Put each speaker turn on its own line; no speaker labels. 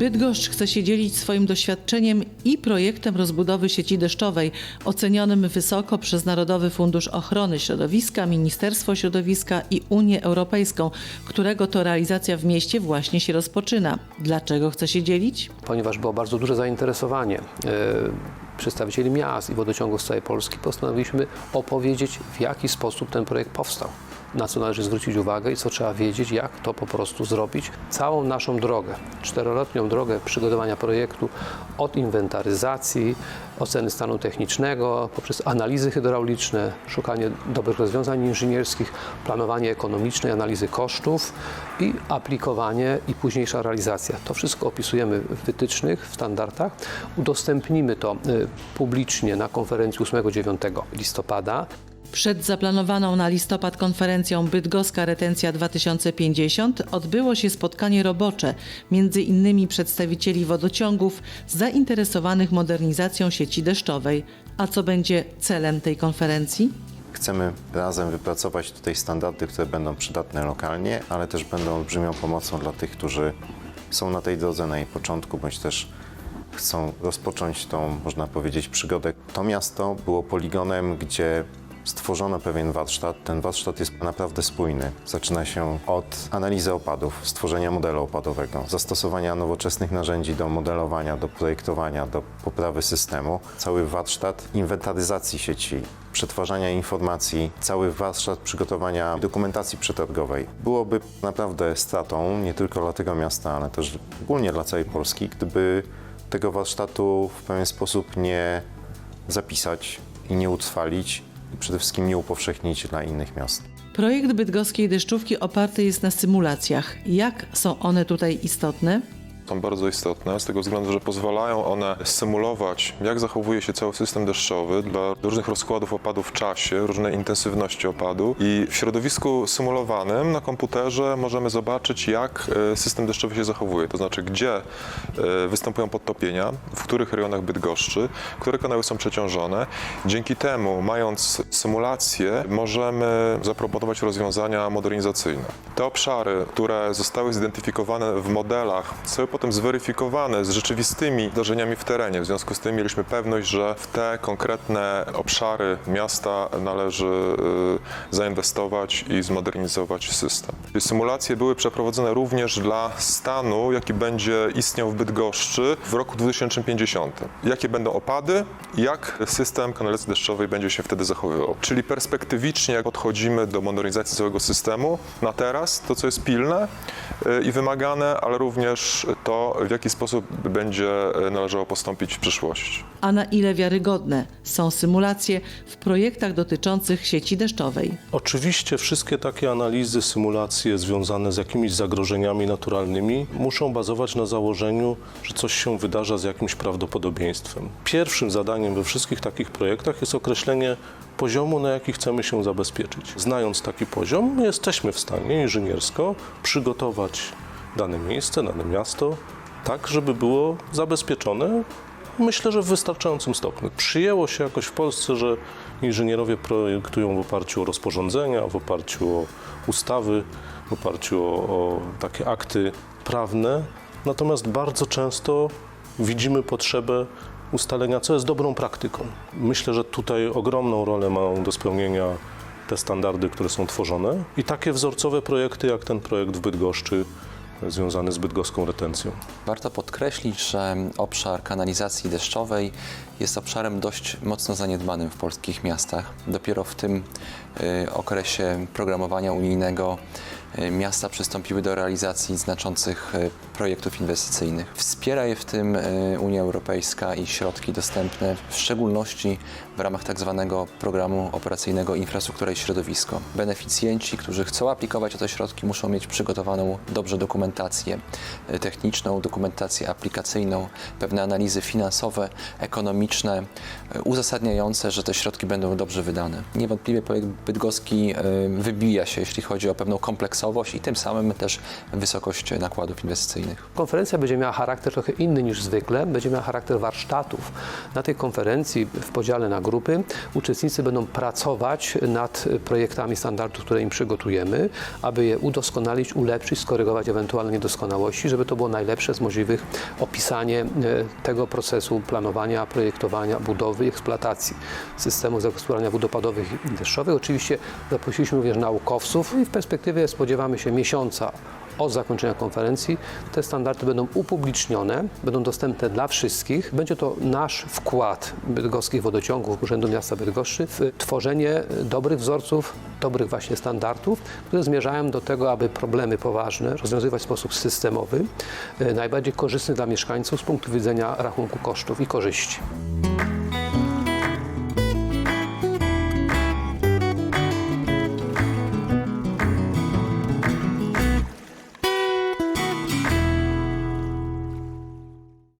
Bydgoszcz chce się dzielić swoim doświadczeniem i projektem rozbudowy sieci deszczowej, ocenionym wysoko przez Narodowy Fundusz Ochrony Środowiska, Ministerstwo Środowiska i Unię Europejską, którego to realizacja w mieście właśnie się rozpoczyna. Dlaczego chce się dzielić?
ponieważ było bardzo duże zainteresowanie e, przedstawicieli miast i wodociągów z całej Polski, postanowiliśmy opowiedzieć, w jaki sposób ten projekt powstał, na co należy zwrócić uwagę i co trzeba wiedzieć, jak to po prostu zrobić. Całą naszą drogę, czteroletnią drogę przygotowania projektu od inwentaryzacji, oceny stanu technicznego, poprzez analizy hydrauliczne, szukanie dobrych rozwiązań inżynierskich, planowanie ekonomiczne, analizy kosztów i aplikowanie i późniejsza realizacja. To wszystko opisujemy w wytycznych, w standardach. Udostępnimy to y, publicznie na konferencji 8-9 listopada.
Przed zaplanowaną na listopad konferencją Bydgoska Retencja 2050 odbyło się spotkanie robocze, między innymi przedstawicieli wodociągów zainteresowanych modernizacją sieci deszczowej. A co będzie celem tej konferencji?
Chcemy razem wypracować tutaj standardy, które będą przydatne lokalnie, ale też będą olbrzymią pomocą dla tych, którzy są na tej drodze na jej początku, bądź też chcą rozpocząć tą, można powiedzieć, przygodę. To miasto było poligonem, gdzie stworzono pewien warsztat. Ten warsztat jest naprawdę spójny. Zaczyna się od analizy opadów, stworzenia modelu opadowego, zastosowania nowoczesnych narzędzi do modelowania, do projektowania, do poprawy systemu. Cały warsztat inwentaryzacji sieci, przetwarzania informacji, cały warsztat przygotowania dokumentacji przetargowej. Byłoby naprawdę stratą nie tylko dla tego miasta, ale też ogólnie dla całej Polski, gdyby tego warsztatu w pewien sposób nie zapisać i nie utrwalić przede wszystkim nie upowszechnić dla innych miast.
Projekt bydgoskiej deszczówki oparty jest na symulacjach. Jak są one tutaj istotne?
Są bardzo istotne z tego względu, że pozwalają one symulować, jak zachowuje się cały system deszczowy dla różnych rozkładów opadu w czasie, różnej intensywności opadu i w środowisku symulowanym na komputerze możemy zobaczyć, jak e, system deszczowy się zachowuje, to znaczy gdzie e, występują podtopienia, w których rejonach Bydgoszczy, które kanały są przeciążone. Dzięki temu, mając symulację, możemy zaproponować rozwiązania modernizacyjne. Te obszary, które zostały zidentyfikowane w modelach, zostały potem zweryfikowane z rzeczywistymi zdarzeniami w terenie. W związku z tym mieliśmy pewność, że w te konkretne obszary miasta należy y, zainwestować i zmodernizować system. Symulacje były przeprowadzone również dla stanu, jaki będzie istniał w Bydgoszczy w roku 2050. Jakie będą opady, jak system kanalizacji deszczowej będzie się wtedy zachowywał. Czyli perspektywicznie podchodzimy do modernizacji całego systemu na teraz, to co jest pilne y, i wymagane, ale również to, w jaki sposób będzie należało postąpić w przyszłości.
A na ile wiarygodne są symulacje w projektach dotyczących sieci deszczowej?
Oczywiście wszystkie takie analizy, symulacje związane z jakimiś zagrożeniami naturalnymi muszą bazować na założeniu, że coś się wydarza z jakimś prawdopodobieństwem. Pierwszym zadaniem we wszystkich takich projektach jest określenie poziomu, na jaki chcemy się zabezpieczyć. Znając taki poziom, my jesteśmy w stanie inżyniersko przygotować dane miejsce, dane miasto, tak, żeby było zabezpieczone Myślę, że w wystarczającym stopniu. Przyjęło się jakoś w Polsce, że inżynierowie projektują w oparciu o rozporządzenia, w oparciu o ustawy, w oparciu o, o takie akty prawne. Natomiast bardzo często widzimy potrzebę ustalenia, co jest dobrą praktyką. Myślę, że tutaj ogromną rolę mają do spełnienia te standardy, które są tworzone i takie wzorcowe projekty, jak ten projekt w Bydgoszczy, związany z bydgoską retencją.
Warto podkreślić, że obszar kanalizacji deszczowej jest obszarem dość mocno zaniedbanym w polskich miastach. Dopiero w tym y, okresie programowania unijnego miasta przystąpiły do realizacji znaczących y, projektów inwestycyjnych. Wspiera je w tym y, Unia Europejska i środki dostępne, w szczególności w ramach tak zwanego programu operacyjnego Infrastruktura i Środowisko. Beneficjenci, którzy chcą aplikować o te środki, muszą mieć przygotowaną dobrze dokumentację techniczną, dokumentację aplikacyjną, pewne analizy finansowe, ekonomiczne, e, uzasadniające, że te środki będą dobrze wydane. Niewątpliwie projekt bydgoski e, wybija się, jeśli chodzi o pewną i tym samym też wysokość nakładów inwestycyjnych.
Konferencja będzie miała charakter trochę inny niż zwykle, będzie miała charakter warsztatów. Na tej konferencji w podziale na grupy uczestnicy będą pracować nad projektami standardów, które im przygotujemy, aby je udoskonalić, ulepszyć, skorygować ewentualne niedoskonałości, żeby to było najlepsze z możliwych opisanie e, tego procesu planowania, projektowania, budowy i eksploatacji systemów zagospodarowania wodopadowych i deszczowych. Oczywiście zaprosiliśmy również naukowców i w perspektywie spodziewamy się miesiąca od zakończenia konferencji te standardy będą upublicznione, będą dostępne dla wszystkich. Będzie to nasz wkład bydgoskich wodociągów Urzędu Miasta Bydgoszczy w tworzenie dobrych wzorców, dobrych właśnie standardów, które zmierzają do tego, aby problemy poważne rozwiązywać w sposób systemowy, e, najbardziej korzystny dla mieszkańców z punktu widzenia rachunku kosztów i korzyści.